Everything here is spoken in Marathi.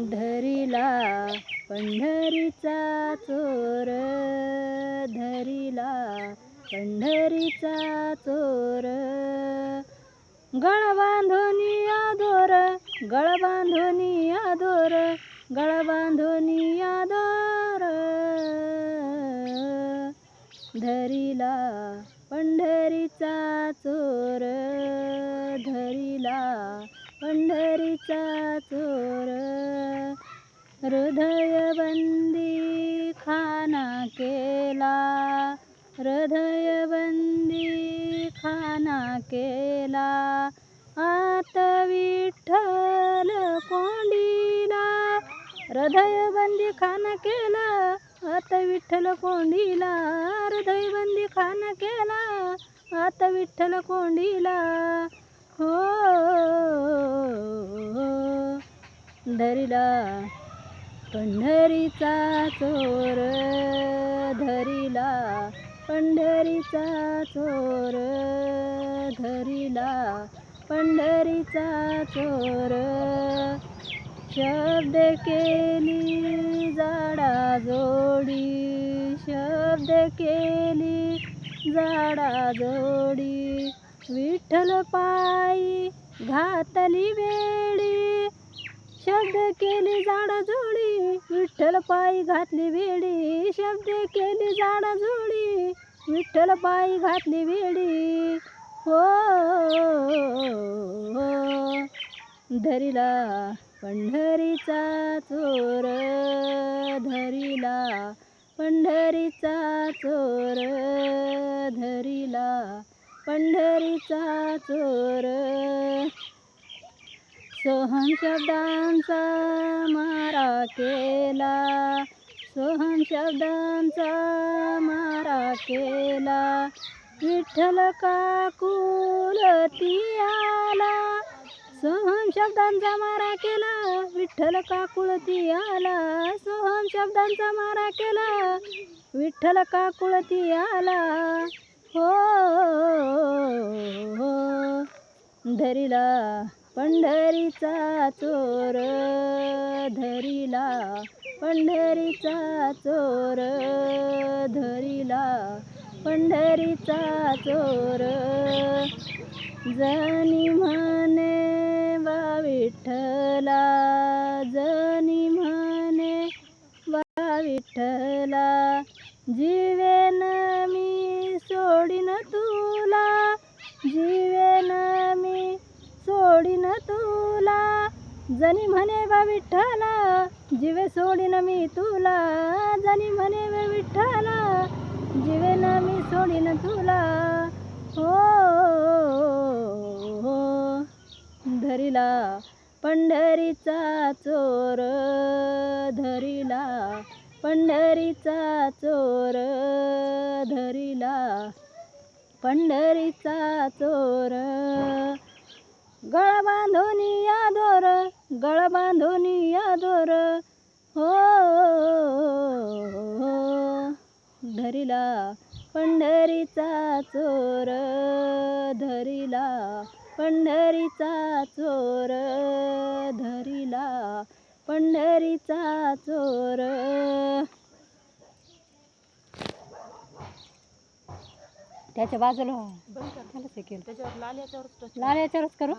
धरिला पंढरीचा चोर. धरिला पंढरीचा चोर. गळ बांधोनी आदोर गळ बांधोनी आदोर गळ बांधोनी आदोर धरिला पंढरीचा चोर. धरिला पंढरीचा चोर. हृदय बंदी खाना केला. हृदय बंदी खाना केला. आत विठ्ठल कोंडीला. हृदय बंदी खाना केला. आत विठ्ठल कोंडीला. हृदय बंदी खाना केला. आत विठ्ठल कोंडीला. हो धरिला पंढरीचा चोर धरिला पंढरीचा चोर धरिला पंढरीचा चोर. शब्द केली जाडा जोडी शब्द केली जाडा जोडी. विठ्ठल पायी घातली वेडी. शब्द केली झाडा जोडी विठ्ठल पायी घातली वेडी. शब्द केली झाडा जोडी विठ्ठल पायी घातली वेडी. हो. हो. धरिला पंढरीचा चोर धरिला पंढरीचा चोर धरिला पंढरीचा चोर. सोहम शब्दांचा मारा केला. सोहम शब्दांचा मारा केला. विठ्ठल काकुलती आला. सोहम शब्दांचा मारा केला. विठ्ठल काकुळती आला. सोहम शब्दांचा मारा केला. विठ्ठल काकुळती आला. हो, हो, हो. धरिला पंढरीचा चोर धरिला पंढरीचा चोर धरिला पंढरीचा चोर. जनी म्हणे वा विठ्ठला जनी म्हणे वा विठ्ठला जीवे मी सोडीन तुला जीवेन मी सोडीन तुला जनी म्हणे बा विठ्ठला जिवे सोडीन मी तुला. जनी म्हणे बा विठ्ठला जीवेन मी सोडीन तुला. हो हो. हो. धरिला पंढरीचा चोर धरिला पंढरीचा चोर धरिला पंढरीचा चोर. गळ बांधून या दोर गळ बांधोनी या दोर हो धरिला पंढरीचा चोर. धरिला पंढरीचा चोर. धरिला पंढरीचा चोर. त्याच्या बाजूला हो. हे लाल याच्यावरच कर.